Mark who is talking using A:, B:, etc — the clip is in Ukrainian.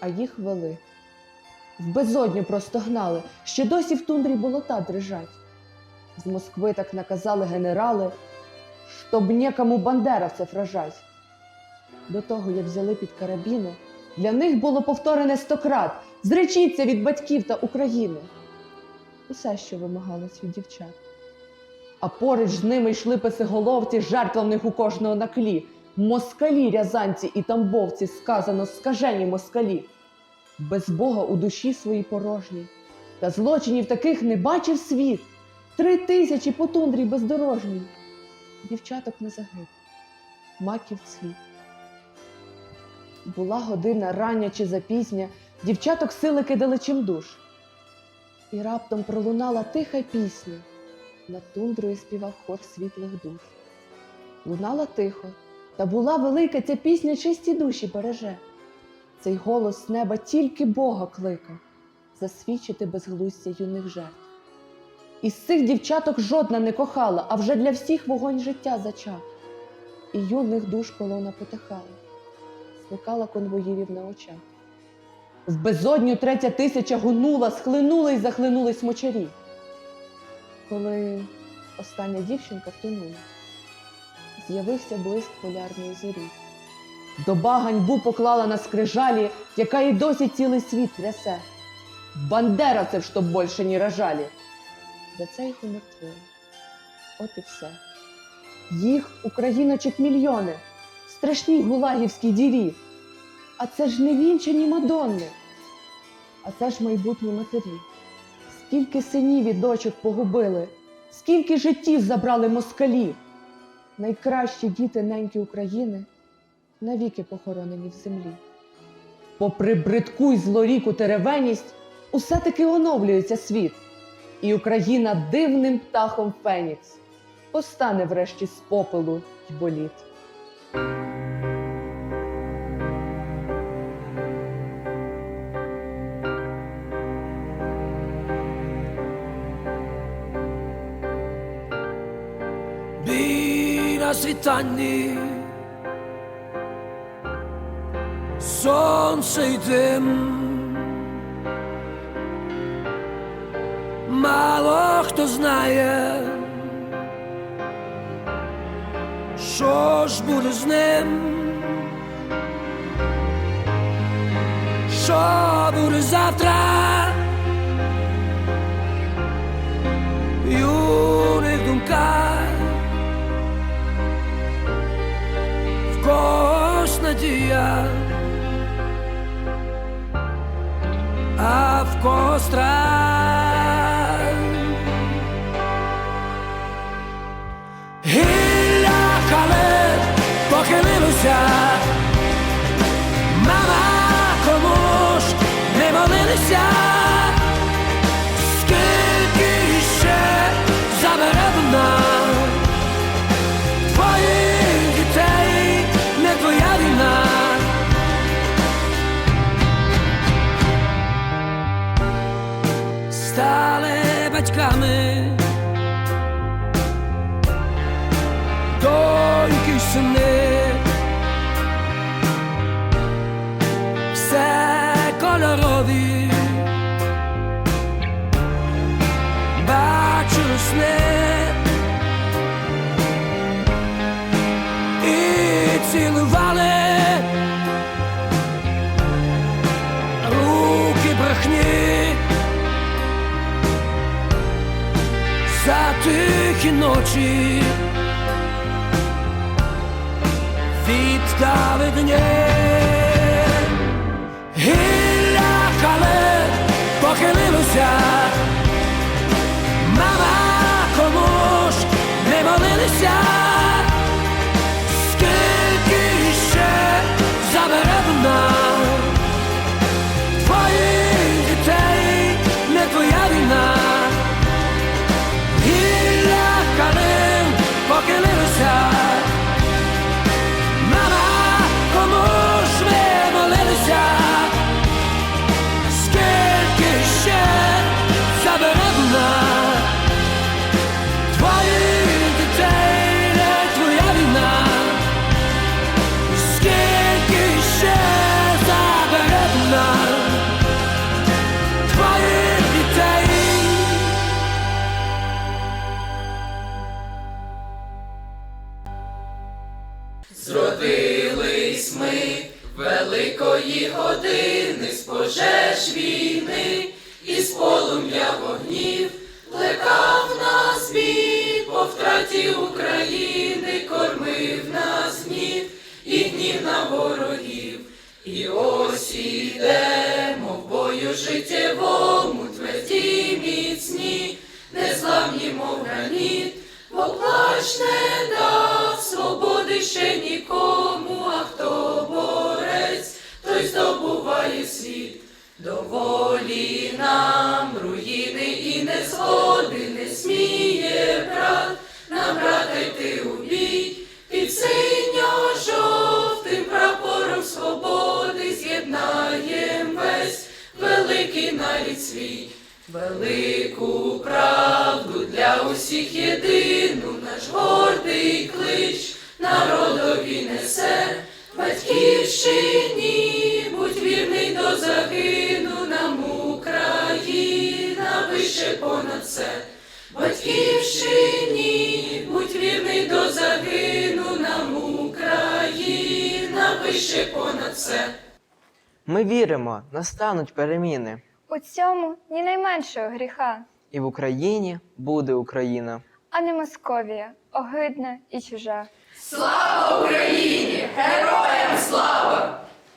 A: а їх вели. В безодню просто гнали, ще досі в тундрі болота дрижать. З Москви так наказали генерали, щоб нікому бандеровцев рожать. До того, як взяли під карабіни, для них було повторене стократ зречіться від батьків та України. Усе, що вимагалось від дівчат. А поруч з ними йшли писиголовці, жертва в них у кожного на клі. Москалі, рязанці і тамбовці, сказано скажені москалі. Без Бога у душі своїй порожній. Та злочинів таких не бачив світ. Три тисячі по тундрі бездорожній. Дівчаток не загиб, маків цвіт. Була година рання чи запізня, дівчаток сили кидали чимдуж. І раптом пролунала тиха пісня. Над тундрою співав хор світлих душ. Лунала тихо, та була велика ця пісня чисті душі береже. Цей голос з неба тільки Бога кликав засвідчити безглуздя юних жертв. Із цих дівчаток жодна не кохала, а вже для всіх вогонь життя зачав. І юних душ колона потихала, зникала конвоїрів на очах. В безодню третя тисяча гунула, схлинули й захлинулись мочарі. Коли остання дівчинка втонула, з'явився блиск полярної зорі. Доба ганьбу поклала на скрижалі, яка й досі цілий світ трясе. Бандеровцев, чтоб больше не рожали. За це їх умертвили. От і все. Їх україночок мільйони, в страшній гулагівській дірі. А це ж не вінчані мадонни, а це ж майбутні матері. Скільки синів і дочок погубили, скільки життів забрали москалі. Найкращі діти неньки України навіки похоронені в землі. Попри бридку й злоріку теревеність, усе-таки оновлюється світ, і Україна дивним птахом Фенікс постане врешті з попелу й боліт.
B: Світанні, сонце й дим. Мало хто знає, що ж буде з ним, що буде завтра. Надія, а в костра. Гілля хале похилилося, мама кому ж не молилися, кольорові, бачу сни і цілували руки брехні. Похилилося, мама великої години з пожеж війни і з полум'я вогнів плекав нас бій по
C: втраті України, кормив нас гнів і гнів на ворогів. І ось ідемо в бою життєвому, тверді міцні, незламні, мов граніт, бо плач не дав свободи ще нікому, а хто. Велику правду для усіх єдину, наш гордий клич народові несе, батьківщині, будь вірний до загину нам Україна вище понад все. Батьківщині, будь вірний до загину нам Україна вище понад все.
D: Ми віримо, настануть переміни,
E: У цьому ні найменшого гріха,
D: і в Україні буде Україна.
E: а не Московія, огидна і чужа.
C: Слава Україні! Героям слава!